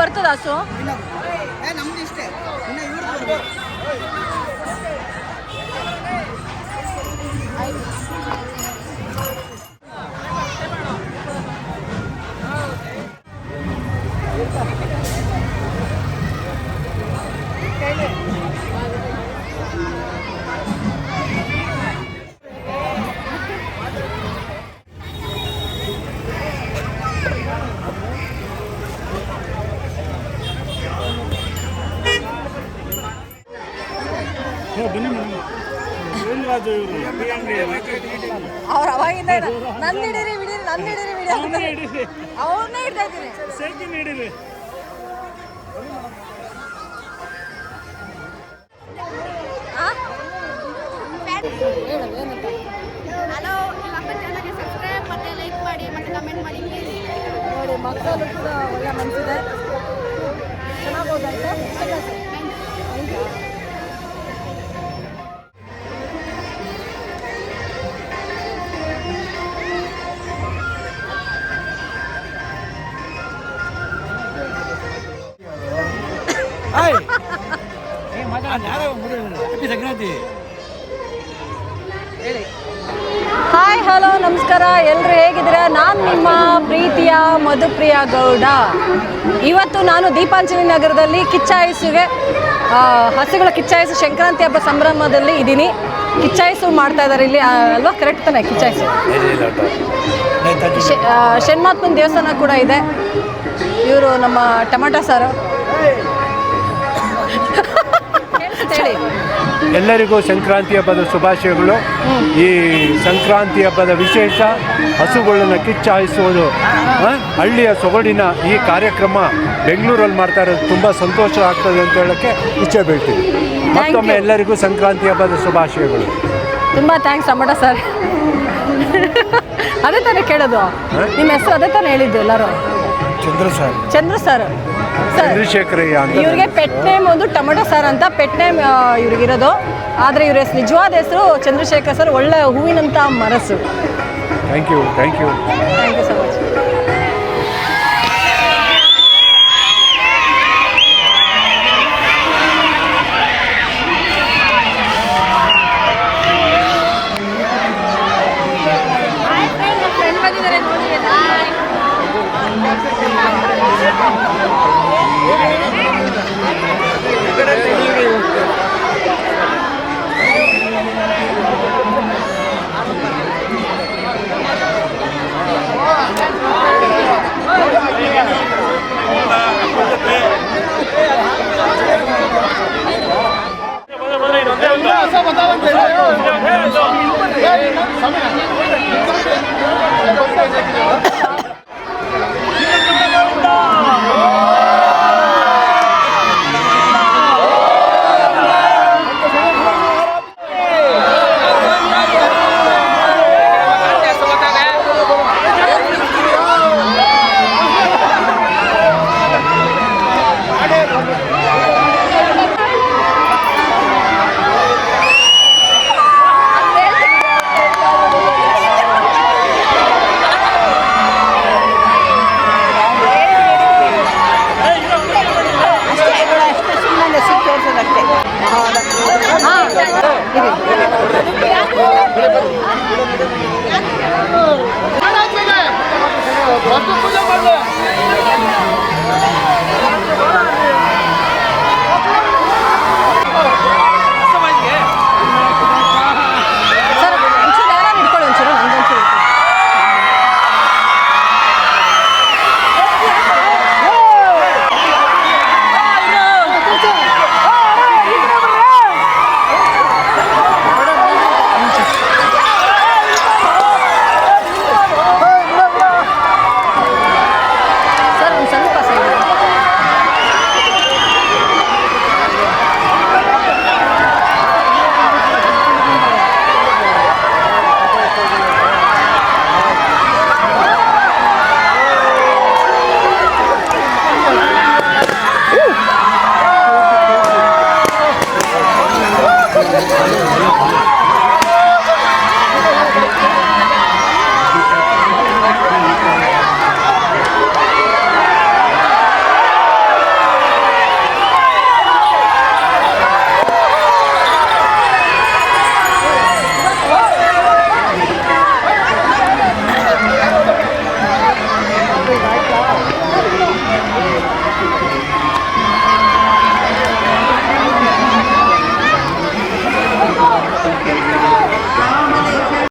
ಬರ್ತದ ಹಸು ಏ ನಮ್ದು ಇಷ್ಟೇ ಇನ್ನು ಇವ್ರದ್ದು ಅವ್ರ. ಅವಾಗಿಂದ ನನ್ನ ಹಿಡೀರಿ ಬಿಡಿರಿ ನನ್ನ ಹಿಡೀರಿ ಬಿಡಿ ಅವ್ರನ್ನೇ ಹಿಡ್ತಾ ಇದ್ದೀನಿ? ಹೇಳು ಏನಂತ ಹಲೋ ನಮ್ಮ ಚಾನಲ್ಗೆ ಸಬ್ಸ್ಕ್ರೈಬ್ ಮತ್ತೆ ಲೈಕ್ ಮಾಡಿ ಮತ್ತೆ ಕಮೆಂಟ್ ಮಾಡಿ ನೋಡಿ ಮಕ್ಕಳು ಕೂಡ ಒಳ್ಳೆ ಮನಸ್ಸಿದೆ ಚೆನ್ನಾಗೋದಂತೆ ಹಾಯ್ ಹಲೋ ನಮಸ್ಕಾರ. ಎಲ್ಲರೂ ಹೇಗಿದ್ದೀರಾ? ನಾನು ನಿಮ್ಮ ಪ್ರೀತಿಯ ಮಧುಪ್ರಿಯ ಗೌಡ. ಇವತ್ತು ನಾನು ದೀಪಾಂಜಲಿ ನಗರದಲ್ಲಿ ಕಿಚ್ಚಾಯಿಸುವೆ ಆ, ಹಸುಗಳ ಕಿಚ್ಚಾಯಿಸು ಸಂಕ್ರಾಂತಿ ಹಬ್ಬ ಸಂಭ್ರಮದಲ್ಲಿ ಇದ್ದೀನಿ. ಕಿಚ್ಚಾಯಸು ಮಾಡ್ತಾ ಇದ್ದಾರೆ ಇಲ್ಲಿ. ಅಲ್ವಾ? ಕರೆಕ್ಟ್ ತಾನೆ? ಕಿಚ್ಚಾಯಸು. ಷಣ್ಮಾತ್ಮನ ದೇವಸ್ಥಾನ ಕೂಡ ಇದೆ. ಇವರು ನಮ್ಮ ಟೊಮೆಟೊ ಸಾರು. ಹೇಳಿ ಎಲ್ಲರಿಗೂ ಸಂಕ್ರಾಂತಿ ಹಬ್ಬದ ಶುಭಾಶಯಗಳು. ಈ ಸಂಕ್ರಾಂತಿ ಹಬ್ಬದ ವಿಶೇಷ ಹಸುಗಳನ್ನು ಕಿಚ್ಚಾಯಿಸುವುದು ಹಳ್ಳಿಯ ಸೊಗಡಿನ ಈ ಕಾರ್ಯಕ್ರಮ ಬೆಂಗಳೂರಲ್ಲಿ ಮಾಡ್ತಾ ಇರೋದು ತುಂಬ ಸಂತೋಷ ಆಗ್ತದೆ ಅಂತ ಹೇಳೋಕ್ಕೆ ಇಚ್ಛೆ ಬೀಳ್ತೀವಿ ಮತ್ತೊಮ್ಮೆ ಎಲ್ಲರಿಗೂ ಸಂಕ್ರಾಂತಿ ಹಬ್ಬದ ಶುಭಾಶಯಗಳು. ತುಂಬ ಥ್ಯಾಂಕ್ಸ್ ಟೊಮಾಟೊ ಸರ್ ಅದೇ ತಾನೇ ಕೇಳೋದು. ನಿಮ್ಮ ಹೆಸರು ಅದೇ ತಾನೇ ಹೇಳಿದ್ದು ಎಲ್ಲರೂ? ಚಂದ್ರ ಸರ್ ಚಂದ್ರ ಸರ್ ಚಂದ್ರಶೇಖರಯ್ಯ ಅಂತ ಇವ್ರಿಗೆ ಪೆಟ್ ನೇಮ್ ಒಂದು ಟೊಮೆಟೊ ಸರ್ ಅಂತ ಪೆಟ್ ನೇಮ್ ಇವ್ರಿಗಿರೋದು ಆದರೆ ಇವ್ರ ಹೆಸರು ನಿಜವಾದ ಹೆಸರು ಚಂದ್ರಶೇಖರ್ ಸರ್ ಒಳ್ಳೆ ಹೂವಿನಂಥ ಮನಸ್ಸು. Thank you thank you thank you so 哎，你上吧，大烂鬼！